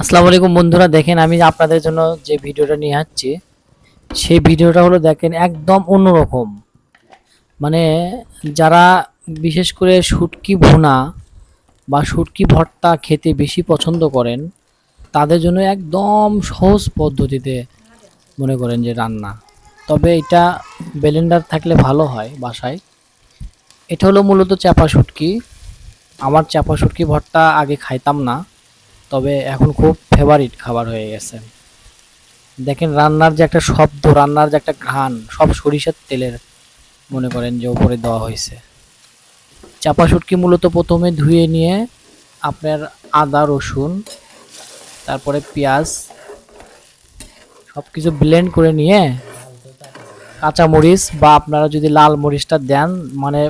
আসসালামু আলাইকুম বন্ধুরা, দেখেন আমি আপনাদের জন্য যে ভিডিওটা নিয়ে আসছি, সেই ভিডিওটা হলো দেখেন একদম অন্যরকম। মানে যারা বিশেষ করে শুটকি ভুনা বা শুটকি ভর্তা খেতে বেশি পছন্দ করেন, তাদের জন্য একদম সহজ পদ্ধতিতে মনে করেন যে রান্না। তবে এটা ব্লেন্ডার থাকলে ভালো হয় বাসায়। এটা হলো মূলত চাপা শুটকি। আমার চাপা শুটকি ভর্তা আগে খাইতাম না। তবে এখন খুব ফেভারিট খাবার হয়ে গেছে। দেখেন রান্নার যে একটা শব্দ, রান্নার যে একটা ঘ্রাণ, সব সরিষার তেলের মনে করেন যে উপরে দেওয়া হয়েছে। চাপা শুটকি মূলত প্রথমে ধুয়ে নিয়ে আপনার আদা, রসুন, তারপরে পেঁয়াজ সব কিছু ব্লেন্ড করে নিয়ে কাঁচা মরিচ বা আপনারা যদি লাল মরিচটা দেন মানে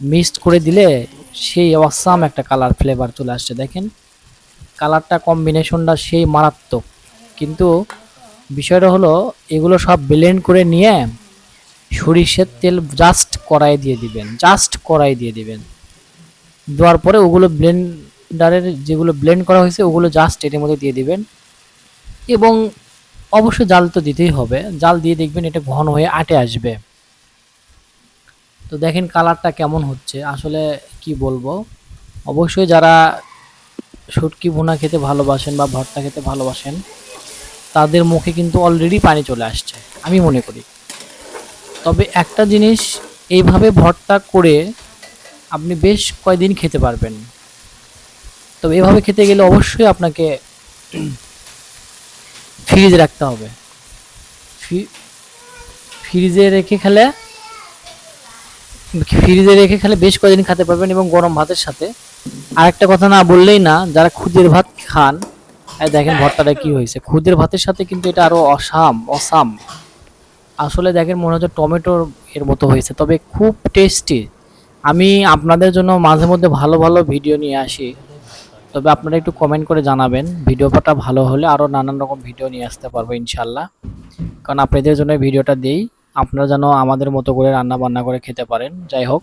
মিক্সড করে দিলে সেই অসাম একটা কালার ফ্লেভার চলে আসছে। দেখেন কালারটা কম্বিনেশনটা সেই মারাত্মক। কিন্তু বিষয়টা হলো, এগুলো সব ব্লেন্ড করে নিয়ে সরিষের তেল জাস্ট কড়াই দিয়ে দিবেন জাস্ট কড়াই দিয়ে দিবেন। দেওয়ার পরে ওগুলো ব্লেন্ডারের যেগুলো ব্লেন্ড করা হয়েছে, ওগুলো জাস্ট এর মধ্যে দিয়ে দিবেন। এবং অবশ্যই জাল তো দিতেই হবে, জাল দিয়ে দেখবেন এটা ঘন হয়ে আটে আসবে। তো দেখেন কালারটা কেমন হচ্ছে, আসলে কি বলব? অবশ্যই যারা শুটকি ভুনা খেতে ভালোবাসেন বা ভর্তা খেতে ভালোবাসেন, তাদের মুখে কিন্তু অলরেডি পানি চলে আসছে, আমি মনে করি। তবে একটা জিনিস, এইভাবে ভর্তা করে আপনি বেশ কয়দিন খেতে পারবেন। তবে এভাবে খেতে গেলে অবশ্যই আপনাকে ফ্রিজ রাখতে হবে। ফ্রি- ফ্রিজে রেখে খেলে ফ্রিজে রেখে খেলে বেশ কয়দিন খেতে পারবেন এবং গরম ভাতের সাথে। আর একটা কথা না বললেই না, যারা খুদের ভাত খান দেখেন ভর্তাটা কি হয়েছে। খুদের ভাতের সাথে কিন্তু এটা আরও অসাম অসাম। আসলে দেখেন মনে হচ্ছে টমেটোর এর মতো হয়েছে, তবে খুব টেস্টি আমি আপনাদের জন্য মাঝে মধ্যে ভালো ভালো ভিডিও নিয়ে আসি। তবে আপনারা একটু কমেন্ট করে জানাবেন ভিডিওটা ভালো হলে আরও নানান রকম ভিডিও নিয়ে আসতে পারব ইনশাল্লাহ। কারণ আপনাদের জন্য ভিডিওটা দেই, আপনারা যেন আমাদের মতো করে রান্না বান্না করে খেতে পারেন। যাই হোক